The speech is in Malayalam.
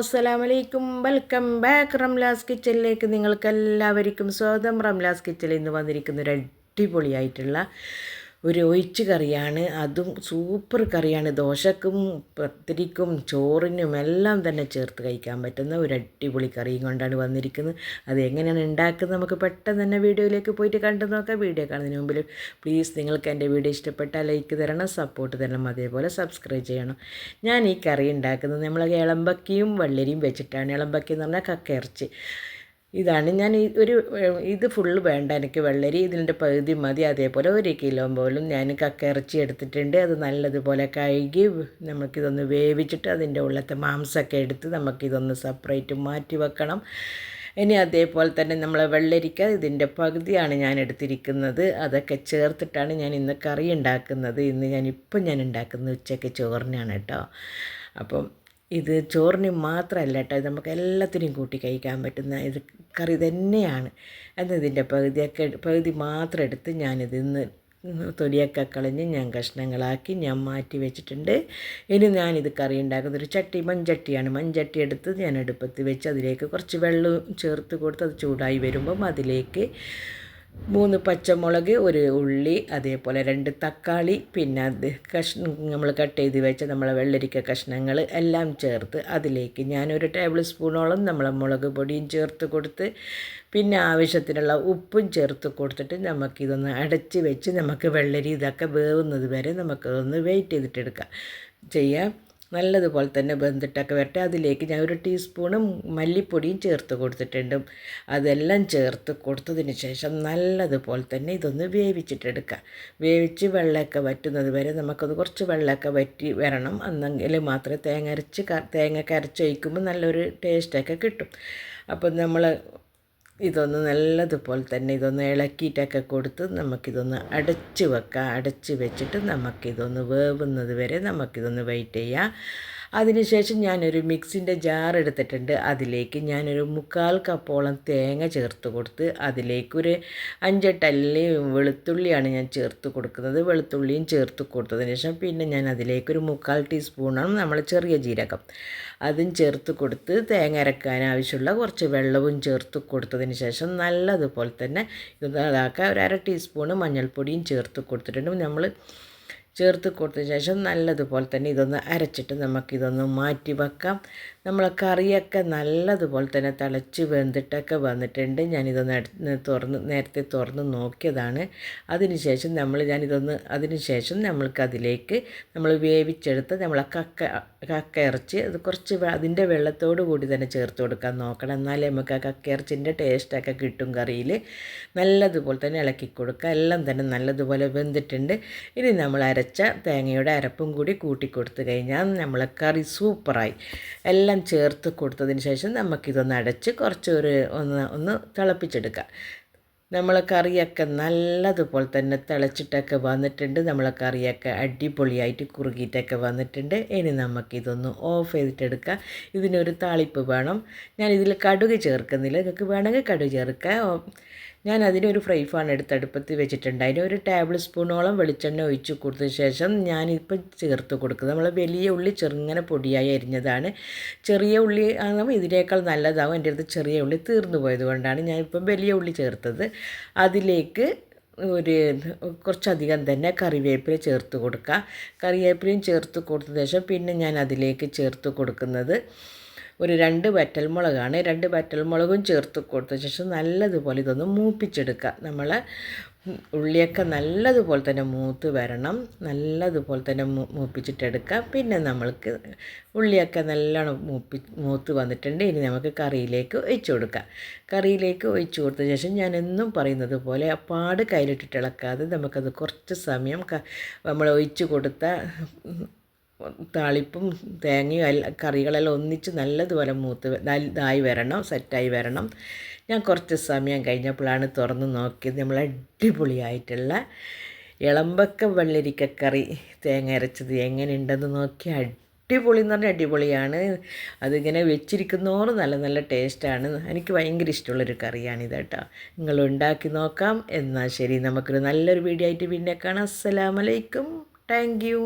അസ്സലാമു വലൈക്കും വെൽക്കം ബാക്ക് റംലാസ് കിച്ചണിലേക്ക് നിങ്ങൾക്ക് എല്ലാവർക്കും സ്വാഗതം. റംലാസ് കിച്ചണിൽ നിന്ന് വന്നിരിക്കുന്ന ഒരു അടിപൊളിയായിട്ടുള്ള ഒരു ഒഴിച്ച് കറിയാണ് അതും സൂപ്പർ കറിയാണ്. ദോശക്കും പത്തിരിക്കും ചോറിനും എല്ലാം തന്നെ ചേർത്ത് കഴിക്കാൻ പറ്റുന്ന ഒരു അടിപൊളി കറിയും കൊണ്ടാണ് വന്നിരിക്കുന്നത്. അത് എങ്ങനെയാണ് ഉണ്ടാക്കുന്നത് നമുക്ക് പെട്ടെന്ന് തന്നെ വീഡിയോയിലേക്ക് പോയിട്ട് കണ്ടു നോക്കാം. വീഡിയോ കാണുന്നതിന് മുമ്പിൽ പ്ലീസ് നിങ്ങൾക്ക് എന്റെ വീഡിയോ ഇഷ്ടപ്പെട്ടാൽ ലൈക്ക് തരണം സപ്പോർട്ട് തരണം അതേപോലെ സബ്സ്ക്രൈബ് ചെയ്യണം. ഞാൻ ഈ കറി ഉണ്ടാക്കുന്നത് നമ്മൾ ഇളമ്പക്കിയും വെള്ളരിയും വെച്ചിട്ടാണ്. ഇളമ്പക്കി എന്ന് പറഞ്ഞാൽ കക്കയിറച്ചി ഇതാണ്. ഞാൻ ഒരു ഇത് ഫുള്ള് വേണ്ട. എനിക്ക് വെള്ളരി ഇതിന്റെ പകുതി മതി. അതേപോലെ ഒരു കിലോ പോലും ഞാൻ കക്ക ഇറച്ചി എടുത്തിട്ടുണ്ട്. അത് നല്ലതുപോലെ കഴുകി നമുക്കിതൊന്ന് വേവിച്ചിട്ട് അതിന്റെ ഉള്ളത്തെ മാംസമൊക്കെ എടുത്ത് നമുക്കിതൊന്ന് സെപ്പറേറ്റ് മാറ്റി വെക്കണം. ഇനി അതേപോലെ തന്നെ നമ്മൾ വെള്ളരിക്ക ഇതിന്റെ പകുതിയാണ് ഞാൻ എടുത്തിരിക്കുന്നത്. അതൊക്കെ ചേർത്തിട്ടാണ് ഞാൻ ഇന്ന് കറി ഉണ്ടാക്കുന്നത്. ഇന്ന് ഞാൻ ഇപ്പം ഞാൻ ഉണ്ടാക്കുന്നത് ഉച്ചയ്ക്ക് ചോറിനാണ് കേട്ടോ. അപ്പം ഇത് ചോറിന് മാത്രമല്ല കേട്ടോ ഇത് നമുക്ക് എല്ലാത്തിനും കൂട്ടി കഴിക്കാൻ പറ്റുന്ന ഇത് കറി തന്നെയാണ്. എന്നതിന്റെ പകുതിയൊക്കെ പകുതി മാത്രം എടുത്ത് ഞാനിത് ഇന്ന് തൊലിയൊക്കെ കളഞ്ഞ് ഞാൻ കഷ്ണങ്ങളാക്കി ഞാൻ മാറ്റി വെച്ചിട്ടുണ്ട്. ഇനി ഞാനിത് കറി ഉണ്ടാക്കുന്ന ഒരു ചട്ടി മൺചട്ടിയാണ്. മൺചട്ടി എടുത്ത് ഞാൻ അടുപ്പത്ത് വെച്ച് അതിലേക്ക് കുറച്ച് വെള്ളം ചേർത്ത് കൊടുത്ത് അത് ചൂടായി വരുമ്പം അതിലേക്ക് മൂന്ന് പച്ചമുളക് ഒരു ഉള്ളി അതേപോലെ രണ്ട് തക്കാളി പിന്നെ അത് കഷ്ണം നമ്മൾ കട്ട് ചെയ്ത് വെച്ച നമ്മളെ വെള്ളരിക്ക കഷ്ണങ്ങൾ എല്ലാം ചേർത്ത് അതിലേക്ക് ഞാനൊരു ടേബിൾ സ്പൂണോളം നമ്മളെ മുളക് പൊടിയും ചേർത്ത് കൊടുത്ത് പിന്നെ ആവശ്യത്തിനുള്ള ഉപ്പും ചേർത്ത് കൊടുത്തിട്ട് നമുക്കിതൊന്ന് അടച്ച് വെച്ച് നമുക്ക് വെള്ളരി ഇതൊക്കെ വേവുന്നത് വരെ നമുക്കതൊന്ന് വെയിറ്റ് ചെയ്തിട്ടെടുക്കാം ചെയ്യാം. നല്ലതുപോലെ തന്നെ വെന്തിട്ടൊക്കെ വരട്ടെ. അതിലേക്ക് ഞാൻ ഒരു ടീസ്പൂണ് മല്ലിപ്പൊടിയും ചേർത്ത് കൊടുത്തിട്ടുണ്ട്. അതെല്ലാം ചേർത്ത് കൊടുത്തതിന് ശേഷം നല്ലതുപോലെ തന്നെ ഇതൊന്ന് വേവിച്ചിട്ടെടുക്കുക വേവിച്ച് വെള്ളമൊക്കെ വറ്റുന്നത് വരെ നമുക്കത് കുറച്ച് വെള്ളമൊക്കെ വറ്റി വരണം. എന്നെങ്കിൽ മാത്രമേ തേങ്ങ അരച്ച് തേങ്ങ അരച്ചൊഴിക്കുമ്പോൾ നല്ലൊരു ടേസ്റ്റൊക്കെ കിട്ടും. അപ്പം നമ്മൾ ഇതൊന്ന് നല്ലതുപോലെ തന്നെ ഇതൊന്ന് ഇളക്കിയിട്ടൊക്കെ കൊടുത്ത് നമുക്കിതൊന്ന് അടച്ച് വെക്കാം. അടച്ച് വെച്ചിട്ട് നമുക്കിതൊന്ന് വേവുന്നത് വരെ നമുക്കിതൊന്ന് വെയിറ്റ് ചെയ്യാം. അതിനുശേഷം ഞാനൊരു മിക്സിന്റെ ജാർ എടുത്തിട്ടുണ്ട്. അതിലേക്ക് ഞാനൊരു മുക്കാൽ കപ്പോളം തേങ്ങ ചേർത്ത് കൊടുത്ത് അതിലേക്കൊരു അഞ്ചെട്ടല്ലി വെളുത്തുള്ളിയാണ് ഞാൻ ചേർത്ത് കൊടുക്കുന്നത്. വെളുത്തുള്ളിയും ചേർത്ത് കൊടുത്തതിന് ശേഷം പിന്നെ ഞാൻ അതിലേക്കൊരു മുക്കാൽ ടീസ്പൂണാണ് നമ്മൾ ചെറിയ ജീരകം. അതും ചേർത്ത് കൊടുത്ത് തേങ്ങ അരക്കാൻ ആവശ്യമുള്ള കുറച്ച് വെള്ളവും ചേർത്ത് കൊടുത്തതിന് ശേഷം നല്ലതുപോലെ തന്നെ ഇത് അതാക്കുക ഒരു അര ടീസ്പൂണ് മഞ്ഞൾപ്പൊടിയും ചേർത്ത് കൊടുത്തിട്ടുണ്ട്. നമ്മൾ ചേർത്ത് കൊടുത്ത ശേഷം നല്ലതുപോലെ തന്നെ ഇതൊന്ന് അരച്ചിട്ട് നമുക്കിതൊന്ന് മാറ്റി വെക്കാം. നമ്മളെ കറിയൊക്കെ നല്ലതുപോലെ തന്നെ തിളച്ച് വെന്തിട്ടൊക്കെ വന്നിട്ടുണ്ട്. ഞാനിതൊന്ന് തുറന്ന് നേരത്തെ തുറന്ന് നോക്കിയതാണ്. അതിനുശേഷം നമ്മൾ ഞാനിതൊന്ന് അതിനുശേഷം നമ്മൾക്കതിലേക്ക് നമ്മൾ വേവിച്ചെടുത്ത് നമ്മൾ കക്ക കക്ക ഇറച്ചി അത് കുറച്ച് അതിന്റെ വെള്ളത്തോട് കൂടി തന്നെ ചേർത്ത് കൊടുക്കാൻ നോക്കണം. എന്നാലേ നമുക്ക് ആ കക്ക ഇറച്ചിന്റെ ടേസ്റ്റൊക്കെ കിട്ടും കറിയിൽ. നല്ലതുപോലെ തന്നെ ഇളക്കി കൊടുക്കുക. എല്ലാം തന്നെ നല്ലതുപോലെ വെന്തിട്ടുണ്ട്. ഇനി നമ്മൾ അരച്ച തേങ്ങയുടെ അരപ്പും കൂടി കൂട്ടി കൊടുത്തു കഴിഞ്ഞാൽ നമ്മളെ കറി സൂപ്പറായി. എല്ലാം എല്ലാം ചേർത്ത് കൊടുത്തതിന് ശേഷം നമുക്കിതൊന്ന് അടച്ച് കുറച്ച് ഒരു ഒന്ന് ഒന്ന് തിളപ്പിച്ചെടുക്കാം. നമ്മളെ കറിയൊക്കെ നല്ലതുപോലെ തന്നെ തിളച്ചിട്ടൊക്കെ വന്നിട്ടുണ്ട്. നമ്മളെ കറിയൊക്കെ അടിപൊളിയായിട്ട് കുറുകിയിട്ടൊക്കെ വന്നിട്ടുണ്ട്. ഇനി നമുക്കിതൊന്ന് ഓഫ് ചെയ്തിട്ടെടുക്കാം. ഇതിനൊരു താളിപ്പ് വേണം. ഞാൻ ഇതിൽ കടുക് ചേർക്കുന്നില്ല. നിങ്ങൾക്ക് വേണമെങ്കിൽ കടുക് ചേർക്കാം. ഞാൻ അതിനൊരു ഫ്രൈ ഫാൻ എടുത്ത് അടുപ്പത്ത് വെച്ചിട്ടുണ്ട്. അതിന് ഒരു ടേബിൾ സ്പൂണോളം വെളിച്ചെണ്ണ ഒഴിച്ച് കൊടുത്ത ശേഷം ഞാനിപ്പം ചേർത്ത് കൊടുക്കുന്നത്. നമ്മൾ വലിയ ഉള്ളി ചെറുങ്ങനെ പൊടിയായി അരിഞ്ഞതാണ്. ചെറിയ ഉള്ളി ആകുമ്പോൾ ഇതിനേക്കാൾ നല്ലതാവും. എന്റെ അടുത്ത് ചെറിയ ഉള്ളി തീർന്നു പോയത് കൊണ്ടാണ് ഞാനിപ്പം വലിയ ഉള്ളി ചേർത്തത്. അതിലേക്ക് ഒരു കുറച്ചധികം തന്നെ കറിവേപ്പില ചേർത്ത് കൊടുക്കുക കറിവേപ്പിലയും ചേർത്ത് കൊടുത്ത ശേഷം പിന്നെ ഞാൻ അതിലേക്ക് ചേർത്ത് കൊടുക്കുന്നത് ഒരു രണ്ട് വറ്റൽമുളകാണ്. രണ്ട് വറ്റൽമുളകും ചേർത്ത് കൊടുത്ത ശേഷം നല്ലതുപോലെ ഇതൊന്ന് മൂപ്പിച്ചെടുക്കുക. നമ്മൾ ഉള്ളിയൊക്കെ നല്ലതുപോലെ തന്നെ മൂത്ത് വരണം. നല്ലതുപോലെ തന്നെ മൂപ്പിച്ചിട്ടെടുക്കുക. പിന്നെ നമ്മൾക്ക് ഉള്ളിയൊക്കെ നല്ലോണം മൂപ്പി മൂത്ത് വന്നിട്ടുണ്ട്. ഇനി നമുക്ക് കറിയിലേക്ക് ഒഴിച്ചു കൊടുക്കാം. കറിയിലേക്ക് ഒഴിച്ചു കൊടുത്ത ശേഷം ഞാൻ എന്നും പറയുന്നത് പോലെ പാട് കയ്യിലിട്ടിട്ട് ഇളക്കാതെ നമുക്കത് കുറച്ച് സമയം നമ്മൾ ഒഴിച്ചു കൊടുത്ത താളിപ്പും തേങ്ങയും എല്ലാം കറികളെല്ലാം ഒന്നിച്ച് നല്ലതുപോലെ മൂത്ത് ഇതായി വരണം സെറ്റായി വരണം. ഞാൻ കുറച്ച് സമയം കഴിഞ്ഞപ്പോഴാണ് തുറന്ന് നോക്കിയത് നമ്മൾ അടിപൊളിയായിട്ടുള്ള ഇളമ്പക്ക വെള്ളരിക്കക്കറി തേങ്ങ അരച്ചത്. എങ്ങനെയുണ്ടെന്ന് നോക്കി അടിപൊളി എന്ന് പറഞ്ഞാൽ അടിപൊളിയാണ്. അതിങ്ങനെ വെച്ചിരിക്കുന്നോറും നല്ല നല്ല ടേസ്റ്റാണ്. എനിക്ക് ഭയങ്കര ഇഷ്ടമുള്ളൊരു കറിയാണിത് കേട്ടോ. നിങ്ങൾ ഉണ്ടാക്കി നോക്കാം. എന്നാൽ ശരി നമുക്കൊരു നല്ലൊരു വീഡിയോ ആയിട്ട് പിന്നെ കാണാം. അസ്സലാമലൈക്കും താങ്ക് യു.